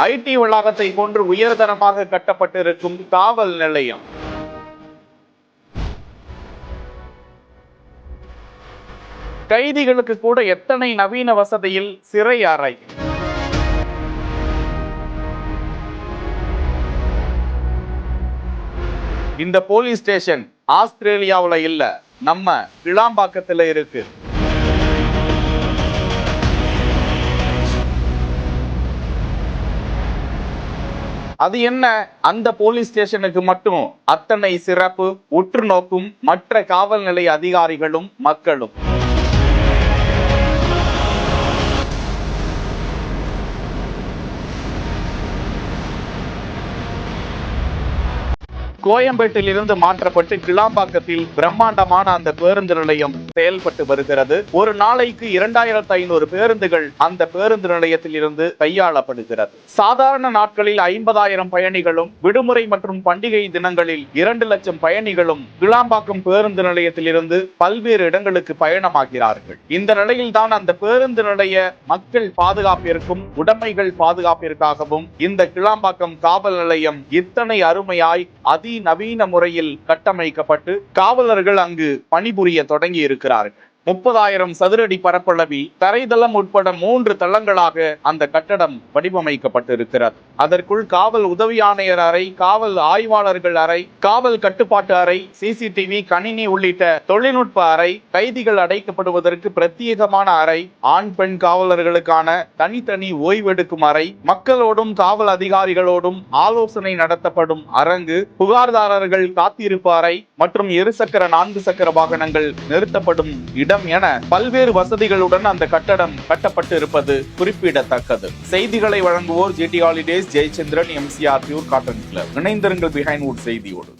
ID வளாகத்தை போன்று உயர்தரமாக கட்டப்பட்டிருக்கும் காவல் நிலையம். கைதிகளுக்கு கூட எத்தனை நவீன வசதியில் சிறை அறை? இந்த போலீஸ் ஸ்டேஷன் ஆஸ்திரேலியாவுல இல்ல நம்ம கிளாம்பாக்கத்துல இருக்கு. அது என்ன? அந்த போலீஸ் ஸ்டேஷனுக்கு மட்டும் அத்தனை சிறப்பு உற்று நோக்கும் மற்ற காவல் நிலைய அதிகாரிகளும் மக்களும். கோயம்பேட்டில் இருந்து மாற்றப்பட்டு கிளாம்பாக்கத்தில் பிரம்மாண்டமான அந்த பேருந்து நிலையம் செயல்பட்டு வருகிறது. ஒரு நாளைக்கு இரண்டாயிரத்து ஐநூறு பேருந்துகள் அந்த பேருந்து நிலையத்தில் இருந்து கையாளப்படுகிறது. சாதாரண நாட்களில் ஐம்பதாயிரம் பயணிகளும் விடுமுறை மற்றும் பண்டிகை தினங்களில் இரண்டு லட்சம் பயணிகளும் கிளாம்பாக்கம் பேருந்து நிலையத்தில் இருந்து பல்வேறு இடங்களுக்கு பயணமாகிறார்கள். இந்த நிலையில் தான் அந்த பேருந்து நிலைய மக்கள் பாதுகாப்பிற்கும் உடைமைகள் பாதுகாப்பிற்காகவும் இந்த கிளாம்பாக்கம் காவல் நிலையம் இத்தனை அருமையாய் அதி அதிநவீன முறையில் கட்டமைக்கப்பட்டு காவலர்கள் அங்கு பணிபுரிய தொடங்கி இருக்கிறார்கள் முப்பதாயிரம் சதுரடி பரப்பளவி தரைதளம் உட்பட மூன்று தளங்களாக அந்த கட்டடம் வடிவமைக்கப்பட்டிருக்கிறது. அதற்குள் காவல் உதவி ஆணையர் அறை காவல் ஆய்வாளர்கள் அறை காவல் கட்டுப்பாட்டு அறை சிசிடிவி கணினி உள்ளிட்ட தொழில்நுட்ப அறை கைதிகள் அடைக்கப்படுவதற்கு பிரத்யேகமான அறை ஆண் பெண் காவலர்களுக்கான தனித்தனி ஓய்வெடுக்கும் அறை மக்களோடும் காவல் அதிகாரிகளோடும் ஆலோசனை நடத்தப்படும் அரங்கு புகார்தாரர்கள் காத்திருப்பு அறை மற்றும் இருசக்கர நான்கு சக்கர வாகனங்கள் நிறுத்தப்படும் இடம் என பல்வேறு வசதிகளுடன் அந்த கட்டடம் கட்டப்பட்டு இருப்பது குறிப்பிடத்தக்கது. செய்திகளை வழங்குவோர் GT holidays Jayachandran MCR pure cotton club. இணைந்திருங்கள் பிஹைண்ட் வுட் செய்தியோடு.